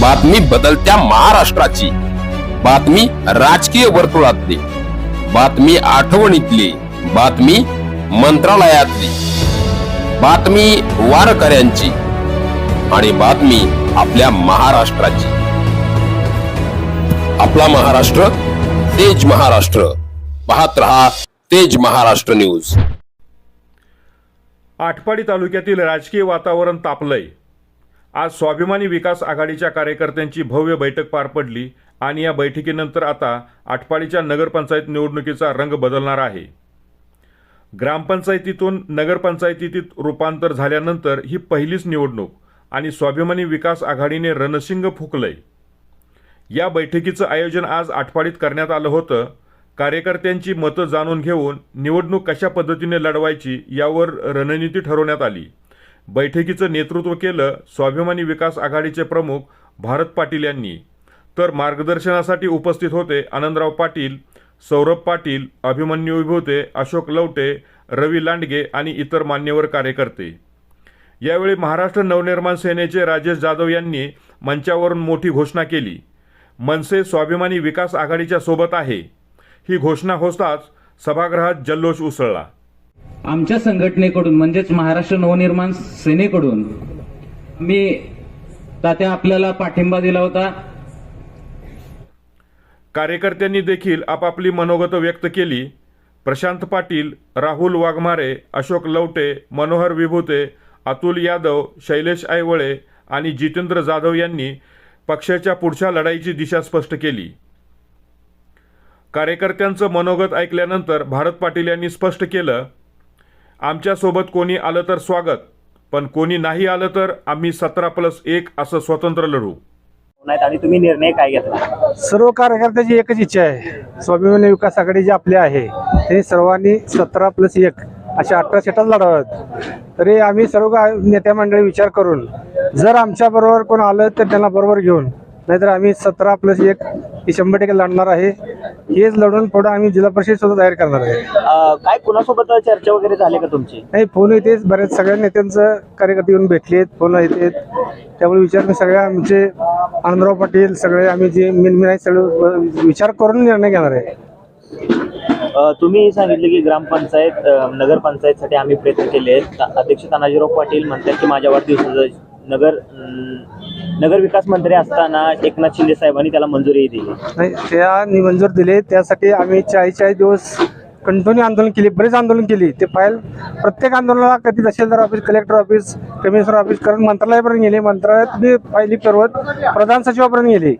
बातमी बदलत्या महाराष्ट्राची. बातमी राजकीय वर्तुळातली. बातमी आठवणीतली. बातमी मंत्रालयातली. बातमी वारकऱ्यांची. आणि बातमी आपल्या महाराष्ट्राची. आपला महाराष्ट्र तेज महाराष्ट्र. पाहत रहा तेज महाराष्ट्र न्यूज. आटपाडी तालुक्यातील राजकीय वातावरण तापलंय. आज स्वाभिमानी विकास आघाडीच्या कार्यकर्त्यांची भव्य बैठक पार पडली आणि या बैठकीनंतर आता आटपाडीच्या नगरपंचायत निवडणुकीचा रंग बदलणार आहे. ग्रामपंचायतीतून नगरपंचायतीत रूपांतर झाल्यानंतर ही पहिलीच निवडणूक आणि स्वाभिमानी विकास आघाडीने रणशिंग फुकलंय. या बैठकीचं आयोजन आज आठपाडीत करण्यात आलं होतं. कार्यकर्त्यांची मतं जाणून घेऊन निवडणूक कशा पद्धतीने लढवायची यावर रणनीती ठरवण्यात आली. बैठकीचं नेतृत्व केलं स्वाभिमानी विकास आघाडीचे प्रमुख भारत पाटील यांनी. तर मार्गदर्शनासाठी उपस्थित होते आनंदराव पाटील सौरभ पाटील अभिमन्यू विभूते अशोक लवटे रवी लांडगे आणि इतर मान्यवर कार्यकर्ते. यावेळी महाराष्ट्र नवनिर्माण सेनेचे राजेश जाधव यांनी मंचावरून मोठी घोषणा केली. मनसे स्वाभिमानी विकास आघाडीच्या सोबत आहे. ही घोषणा होताच सभागृहात जल्लोष उसळला. आमच्या संघटनेकडून म्हणजेच महाराष्ट्र नवनिर्माण सेनेकडून मी तात्या आपल्याला पाठिंबा दिला होता. कार्यकर्त्यांनी देखील आपापली मनोगत व्यक्त केली. प्रशांत पाटील राहुल वाघमारे अशोक लवटे मनोहर विभूते अतुल यादव शैलेश आयवळे आणि जितेंद्र जाधव यांनी पक्षाच्या पुढच्या लढाईची दिशा स्पष्ट केली. कार्यकर्त्यांचं मनोगत ऐकल्यानंतर भारत पाटील यांनी स्पष्ट केलं आमच्यासोबत कोणी आलं तर स्वागत पण कोणी नाही आलं तर आम्ही सतरा प्लस एक असं स्वतंत्र लढू. नाहीत आणि तुम्ही निर्णय काय घेतला? सर्व कार्यकर्त्याची एकच इच्छा आहे. स्वाभिमानी विकास आघाडी जी आपली आहे ते सर्वांनी सतरा प्लस एक अशा अठरा सीटात लढाव्यात. तरी आम्ही सर्व नेत्या मंडळी विचार करून जर आमच्या बरोबर कोण आलं तर त्यांना बरोबर घेऊन नाहीतर आम्ही सतरा प्लस एक ही शंभर टक्के लढणार आहे. हेच लढून पुढे आम्ही जिल्हा परिषद सुद्धा तयार करणार आहे. अं, काय कुणासोबत चर्चा वगैरे झाली का तुमची? नाही फोन येतेच बऱ्याच सगळ्या नेत्यांचं कार्यकर्ते येऊन भेटलेत फोन येतेत त्यामुळे विचार मी सगळ्या आमचे आनंदराव पाटील सगळे आम्ही जे मेन मेन आहेत सगळे विचार करून निर्णय घेणार आहे. अं, तुम्ही सांगितले की ग्रामपंचायत अं, नगरपंचायतसाठी आम्ही प्रयत्न केले आहेत. अध्यक्ष तानाजीराव पाटील म्हणतात की माझ्या वाढदिवसाचं नगर अं, नगर विकास मंत्री असताना एकनाथ शिंदे साहेबांनी त्याला मंजुरी दिली. नाही त्या मंजूर दिले. त्यासाठी आम्ही चाळीस चाळीस दिवस कंटिन्यू आंदोलन केले. बरेच आंदोलन केली. ते फाईल प्रत्येक आंदोलनाला कधी तहसीलदार office collector office commissioner office करून मंत्रालयापर्यंत गेले. मंत्रालयात मी फायली फिरवत प्रधान सचिवापर्यंत गेले.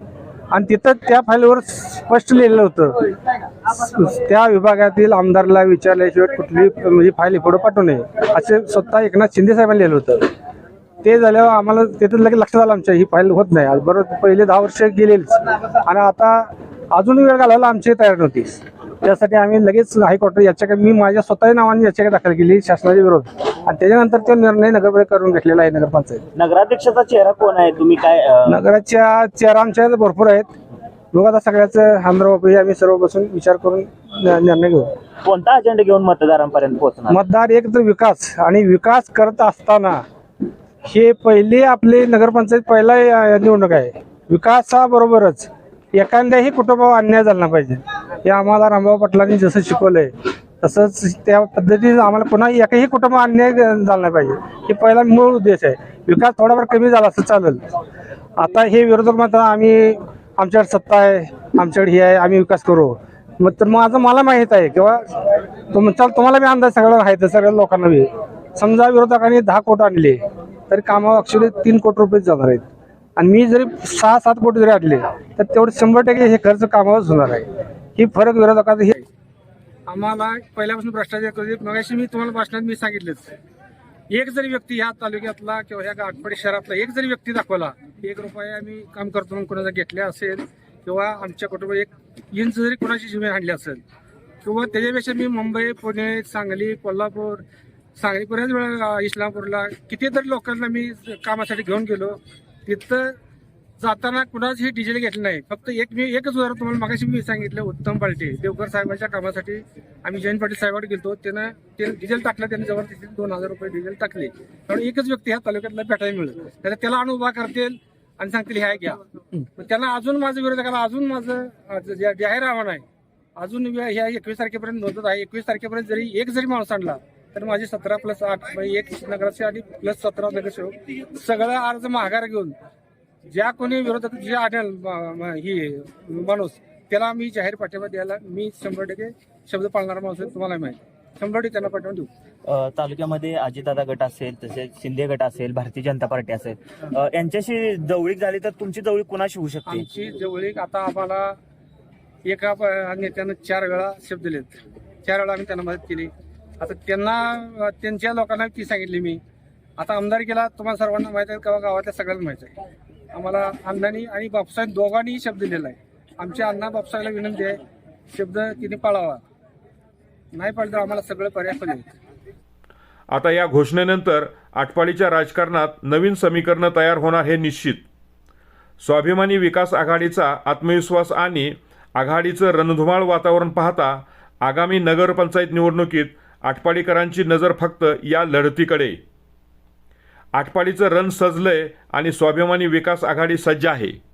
आणि तिथं त्या फाईलवर स्पष्ट लिहिलेलं होतं. त्या विभागातील आमदारला विचारल्याशिवाय कुठली म्हणजे फाईल पुढे पाठवू नये असे स्वतः एकनाथ शिंदे साहेबांनी लिहिलं होतं. ते झाल्यावर आम्हाला तिथं लगेच लक्षात आलं आमच्या ही फाईल होत नाही. आज बरोबर पहिले दहा वर्ष गेलेच आणि आता अजून वेळ घालायला आमची तयार नव्हती. त्यासाठी आम्ही लगेच हायकोर्ट याचिका मी माझ्या स्वतःच्या नावाने याचिका दाखल केली शासनाच्या विरोध. आणि त्याच्यानंतर तो निर्णय नगर करून घेतलेला आहे नगरपंचायत. नगराध्यक्षाचा चेहरा कोण आहे? तुम्ही काय नगराच्या चेहरा आमच्या भरपूर आहेत. बघू आता सगळ्याचं आंध्र आम्ही सर्व बसून विचार करून निर्णय घेऊ. कोणता अजेंडा घेऊन मतदारांपर्यंत पोहोचणार? मतदार एक तर विकास. आणि विकास करत असताना हे पहिले आपले नगरपंचायत पहिला निवडणूक आहे. विकासाबरोबरच एखाद्याही कुटुंबावर अन्याय झाला पाहिजे. हे आम्हाला रामभाऊ पाटलांनी जसं शिकवलंय तसंच त्या पद्धतीने आम्हाला पुन्हा एकही कुटुंब अन्याय झाला नाही पाहिजे. हे पहिला मूळ उद्देश आहे. विकास थोडाफार कमी झाला असं चालेल. आता हे विरोधक म्हणतात आम्ही आमच्याकडे सत्ता आहे आमच्याकडे हे आहे आम्ही विकास करू. मग तर माझं मला माहीत आहे किंवा तुमचा तुम्हाला मी अंदाज सगळं आहे सगळ्या लोकांना बी. समजा विरोधकांनी दहा कोट आणले तरी कामावर ऍक्च्युली तीन कोटी रुपये जाणार आहेत. आणि मी जरी सहा सात कोटी जरी आणले तर तेवढे शंभर टक्के हे खर्च कामावरच होणार आहे. ही फरक विरोधकात हे आम्हाला पहिल्यापासून भ्रष्टाचार करू देत मगाशी मी तुम्हाला भाषणात मी सांगितलंच. एक जरी व्यक्ती ह्या तालुक्यातला किंवा ह्या गाठपाडी शहरातला एक जरी व्यक्ती दाखवला एक रुपये आम्ही काम करतो म्हणून कोणाचा घेतल्या असेल किंवा आमच्या कुटुंबात एक इंच जरी कोणाची जीवन आणली असेल किंवा त्याच्यापेक्षा मी मुंबई पुणे सांगली कोल्हापूर सांगली बऱ्याच वेळा इस्लामपूरला कितीतरी लोकांना मी कामासाठी घेऊन गेलो. तिथं जाताना कुणाच हे डिझेल घेतलं नाही. फक्त एक मी एकच उदाहरण तुम्हाला मागाशी मी सांगितलं उत्तम पालटे देवकर साहेबांच्या कामासाठी आम्ही जयंत पाटील साहेबांकडे गेलो त्यानं ते डिझेल टाकलं त्यांनी जवळ तिथे दोन हजार रुपये डिझेल टाकले. कारण एकच व्यक्ती ह्या तालुक्यातला भेटायला मिळत त्याला त्याला अनुभव करतील आणि सांगतील ह्या घ्या त्यांना अजून माझं विरोधकाला अजून माझं जाहीर आव्हान आहे अजून ह्या एकवीस तारखेपर्यंत नोंदवत आहे. एकवीस तारखेपर्यंत जरी एक जरी माणूस आणला तर माझे सतरा प्लस आठ म्हणजे एक नगरसेवक आणि प्लस सतरा नगरसेवक. सगळं अर्ज माघार घेऊन ज्या कोणी विरोधक जे आढळ ही माणूस त्याला मी जाहीर पाठिंबा द्यायला मी शंभर टक्के शब्द पाळणारा माणूस आहे तुम्हाला माहिती शंभर टक्के त्यांना पाठिंबा देऊ. तालुक्यामध्ये अजितदादा गट असेल तसेच शिंदे गट असेल भारतीय जनता पार्टी असेल. यांच्याशी जवळीक झाली तर तुमची जवळीक कुणाशी होऊ शकते? आमची जवळीक आता आम्हाला एका नेत्यानं चार वेळा शब्द दिलेत. चार वेळा आम्ही त्यांना मदत केली. आता त्यांना त्यांच्या लोकांना ती सांगितली मी. आता आमदार केला तुम्हाला सर्वांना माहीत आहे किंवा गावातल्या सगळ्यांना माहीत आहे. आम्हाला अण्णांनी आणि बापसाहेब दोघांनीही शब्द दिलेला आहे. आमच्या अण्णा बापसाहेबला विनंती आहे शब्द तिने पाळावा. नाही पाळलं तर आम्हाला सगळं पर्याय पण आता या घोषणेनंतर आटपाडीच्या राजकारणात नवीन समीकरणं तयार होणार हे निश्चित. स्वाभिमानी विकास आघाडीचा आत्मविश्वास आणि आघाडीचं रणधुमाळ वातावरण पाहता आगामी नगरपंचायत निवडणुकीत आटपाडीकरांची नजर फक्त या लढतीकडे. आटपाडीचं रण सजलंय आणि स्वाभिमानी विकास आघाडी सज्ज आहे.